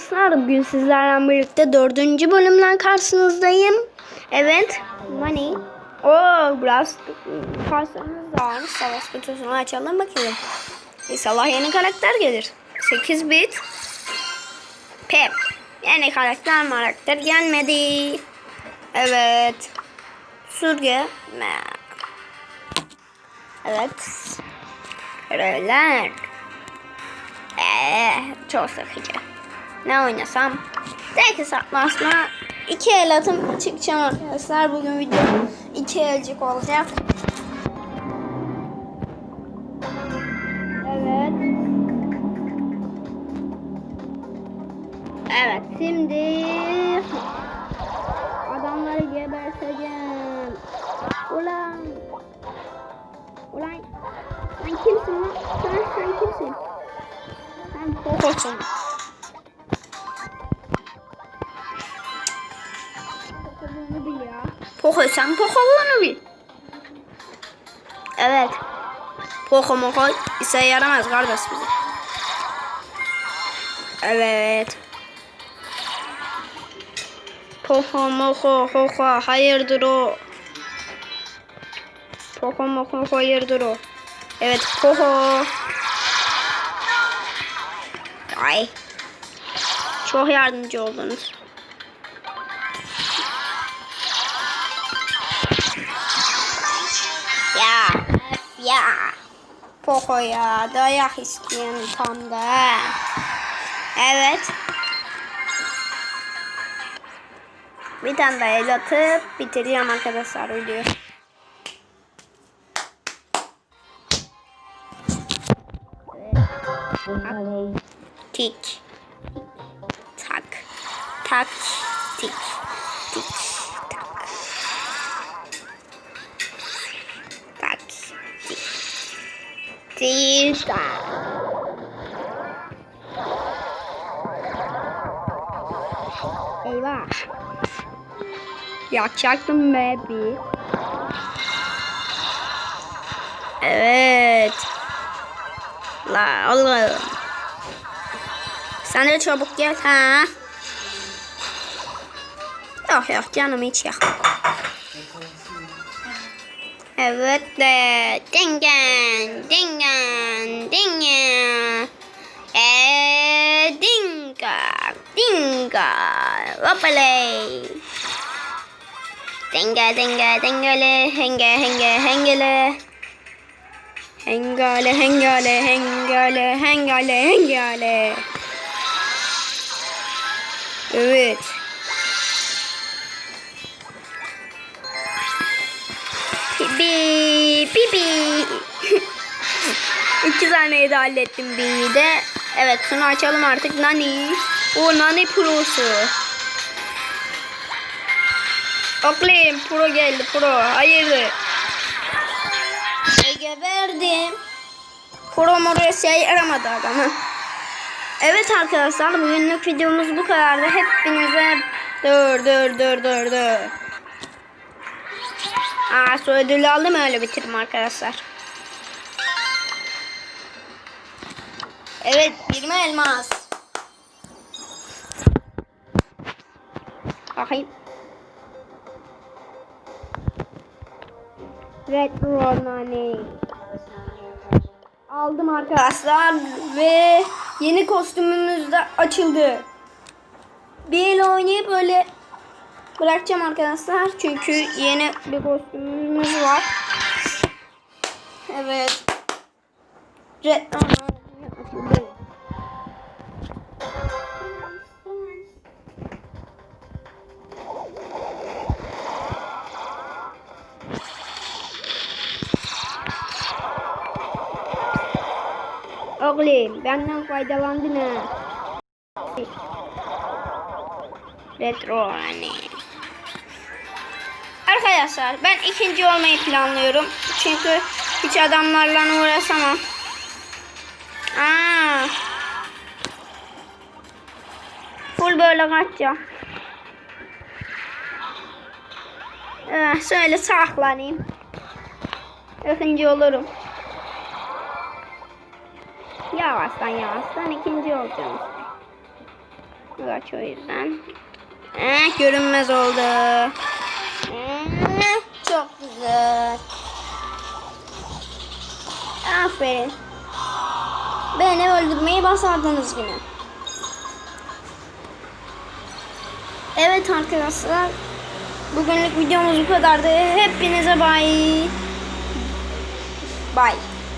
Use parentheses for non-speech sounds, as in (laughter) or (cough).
Arkadaşlar bugün sizlerle birlikte dördüncü bölümden karşınızdayım. Evet. Money. Oo biraz karşımız da varmış. Savaş kutusunu açalım bakalım. İnşallah yeni karakter gelir. 8 bit. Pep. Yeni karakter karakter gelmedi. Evet. Sürge. Evet. Röler. Eee çok sıkıcı. Ne oynasam? Tek hesaplaşma iki el atım çıkacağım arkadaşlar. Bugün video iki elcik olacak. Evet. Evet şimdi adamları geberteceğim. Ulan. Ulan. Sen kimsin lan? Sen, sen kimsin? Sen Poco'sun. Poco'luğunu bil ya. Poco sen bil. Evet. Poco Moco ise yaramaz kardeş bize. Evet. Poco Moco Poco hayırdır o. Poco Moco hayırdır o. Evet Poco. Ay. Çok yardımcı oldunuz. Ya. öf Ya. Poco ya. Dayak isteyen tam da. Evet. Bir tane daha el atıp bitireceğim arkadaşlar videoyu. Tik. Tak. Tak. Tik. Tik. Tak. Eyvah. Yakacaktım baby. Evet. La oğlum. Sen de çabuk gel ha. Yok yok canım hiç yok. Evet de dingen dingen dingen e dinga dinga hoppaley dinga dinga dingale henge henge hengele hengale hengale hengale hengale hengale Evet. (laughs) İki taneyi de hallettim bir de. Evet şunu açalım artık. Nani. O Nani Pro'su. Okleyim Pro geldi Pro. Hayırdır. E, geberdim. Pro moru şey yaramadı adamı. Evet arkadaşlar bugünlük videomuz bu kadardı. Hepinize dur dur dur dur dur. Aa su ödülü aldım öyle bitirdim arkadaşlar. Evet 20 elmas. Bakayım. Retro nane. Aldım arkadaşlar ve yeni kostümümüz de açıldı. Bir oynayıp öyle bırakacağım arkadaşlar. Çünkü yeni bir kostümümüz var. Evet. Açıldı. Oğlum benden faydalandın ha. Retro hani. Arkadaşlar ben ikinci olmayı planlıyorum. Çünkü hiç adamlarla uğraşamam. Aa. Full böyle kaçacağım. Ee, şöyle saklanayım. İkinci olurum. Yavaştan yavaştan ikinci olacağım. Kaç o yüzden. Eh, görünmez oldu. Beni öldürmeyi başardınız yine. Evet arkadaşlar. Bugünlük videomuz bu kadardı. Hepinize bay. Bay.